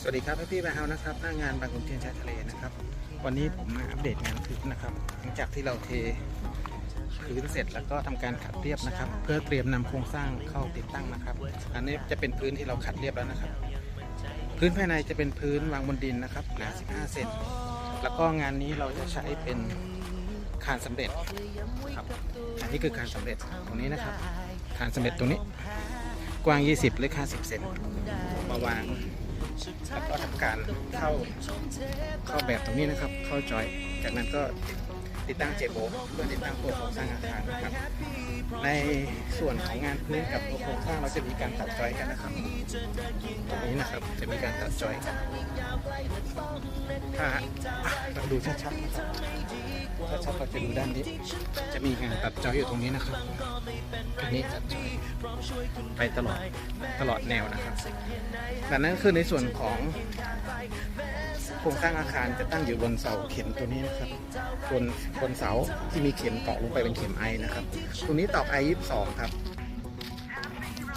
สวัสดีครับพี่ๆแบงค์เฮานะครับหน้างานบางขุนเทียนชายทะเลนะครับ วันนี้ผมมาอัปเดตงานพื้นนะครับ หลังจากที่เราเทพื้นเสร็จแล้วก็ทำการขัดเรียบนะครับ เพื่อเตรียมนำโครงสร้างเข้าติดตั้งนะครับ อันนี้จะเป็นพื้นที่เราขัดเรียบแล้วนะครับ พื้นภายในจะเป็นพื้นวางบนดินนะครับหนา 15 เซนแล้วก็งานนี้เราจะใช้เป็นคานสำเร็จครับอันนี้คือคานสำเร็จตรงนี้นะครับคานสำเร็จตรงนี้ กว้าง 20 หรือ50เซนมาวาง แล้วก็ทำการเข้าเข้าแบบตรงนี้นะครับ เข้าจอย จากนั้นก็ติดตั้งเจโบเพื่อติดตั้งตัวโครงสร้างอาคาร ในส่วนของงานพื้นกับตัวโครงสร้างเราจะมีการตัดจอยกันนะครับ ตรงนี้นะครับจะมีการตัดจอยกันถ้าเราดูชัดๆนะครับถ้าชัดเราจะดูด้านนี้ จะมีงานตัดจอยอยู่ตรงนี้นะครับอันนี้ตัดจอยไปตลอดตลอดแนวนะครับดังนั้นคือในส่วนของ ครงสร้างอาคารจะตั้งอยู่บนเสาเข็มตัวนี้นะครับ บนบนเสาที่มีเข็มตอกลงไปเป็นเข็มไอนะครับ ตรงนี้ตอกไอยี่สองครับ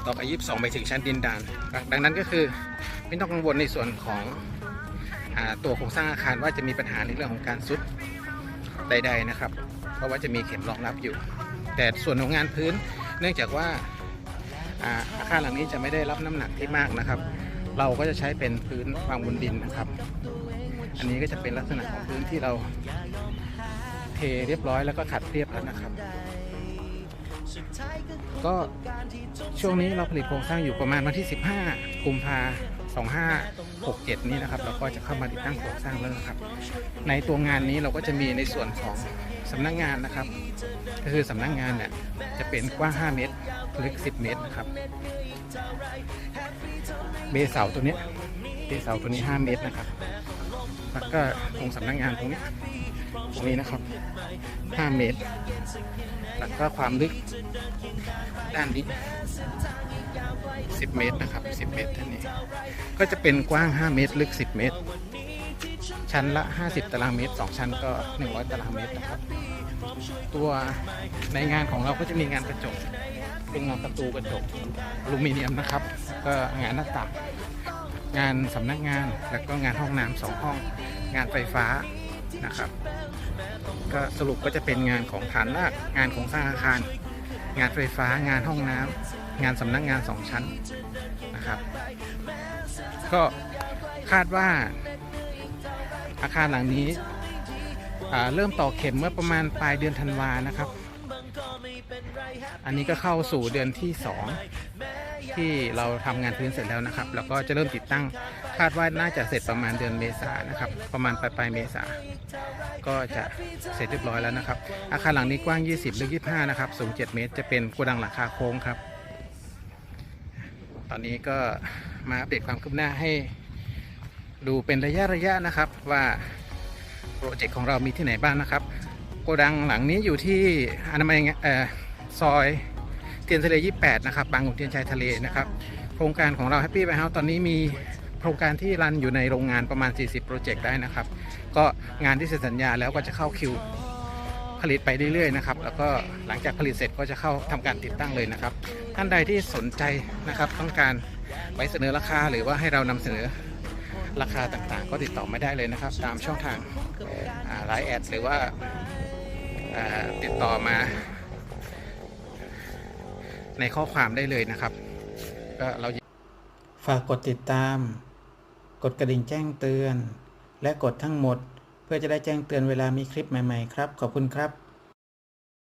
ตอกไอยี่สองไปถึงชั้นดินดาน ดังนั้นก็คือไม่ต้องกังวลในส่วนของอตัวโครงสร้างอาคารว่าจะมีปัญหาในเรื่องของการซุดใด ๆนะครับ เพราะว่าจะมีเข็มรองรับอยู่ แต่ส่วนของงานพื้น เนื่องจากว่าอ่าอาคารหลังนี้จะไม่ได้รับน้ำหนักที่มากนะครับ เราก็จะใช้เป็นพื้นวางบนดินนะครับ อันนี้ก็จะเป็นลักษณะของพื้นที่เราเทเรียบร้อยแล้วก็ขัดเรียบแล้วนะครับ ก็ช่วงนี้เราผลิตโครงสร้างอยู่ประมาณวันที่ 15 กุมภา2567 นี้นะครับเราก็จะเข้ามาติดตั้งโครงสร้างแล้วนะครับ ในตัวงานนี้เราก็จะมีในส่วนของสำนักงานนะครับ ก็คือสำนักงานเนี่ยจะเป็นกว้าง 5 เมตรลึก 10 เมตรนะครับ เบเสาตัวนี้เบเสาตัวนี้ 5 เมตรนะครับ แล้วก็ตรงสำนักงานตรงนี้ตรงนี้นะครับ 5 เมตร แล้วก็ความลึกด้านนี้ 10 เมตรนะครับ 10 เมตรท่านนี้ก็จะเป็นกว้าง 5 เมตร ลึก 10 เมตร ชั้นละ 50 ตารางเมตร 2 ชั้นก็ 100 ตารางเมตรนะครับ ตัวในงานของเราก็จะมีงานกระจก เป็นงานประตูกระจกอลูมิเนียมนะครับ ก็งานหน้าต่าง งานสำนักงานแล้วก็งานห้องน้ำสองห้อง งานไฟฟ้านะครับ ก็สรุปก็จะเป็นงานของฐานรากงานของสร้างอาคาร งานไฟฟ้างานห้องน้ำงานสำนักงานสองชั้นนะครับ ก็คาดว่าอาคารหลังนี้เริ่มต่อเข็มเมื่อประมาณปลายเดือนธันวานะครับ อันนี้ก็เข้าสู่เดือนที่2 ที่เราทำงานพื้นเสร็จแล้วนะครับ แล้วก็จะเริ่มติดตั้งคาดว่าน่าจะเสร็จประมาณเดือนเมษานะครับ ประมาณปลายปลายเมษาก็จะเสร็จเรียบร้อยแล้วนะครับ อาคารหลังนี้กว้าง 20ลึก25 นะครับ สูง 7 เมตร จะเป็นโกดังหลังคาโค้งครับ ตอนนี้ก็มาอัปเดตความคืบหน้าให้ ดูเป็นระยะระยะนะครับว่าโปรเจกต์ของเรามีที่ไหนบ้างนะครับ โกดังหลังนี้อยู่ที่อนามัยเอ่อซอย เทียนทะเล 28 นะครับ บางขุนเทียนชายทะเลนะครับ โครงการของเรา Happy by House ตอนนี้มีโครงการที่รันอยู่ในโรงงานประมาณ 40 โปรเจกต์ได้นะครับ ก็งานที่เซ็นสัญญาแล้วก็จะเข้าคิวผลิตไปเรื่อยๆนะครับ แล้วก็หลังจากผลิตเสร็จก็จะเข้าทำการติดตั้งเลยนะครับ ท่านใดที่สนใจนะครับต้องการไปเสนอราคาหรือว่าให้เรานำเสนอราคาต่างๆ ก็ติดต่อไม่ได้เลยนะครับ ตามช่องทางไลน์แอดหรือว่าอ่าติดต่อมา ในข้อความได้เลยนะครับก็เราฝากกดติดตาม กดกระดิ่งแจ้งเตือน และกดทั้งหมด เพื่อจะได้แจ้งเตือนเวลามีคลิปใหม่ ๆ ครับ ขอบคุณครับ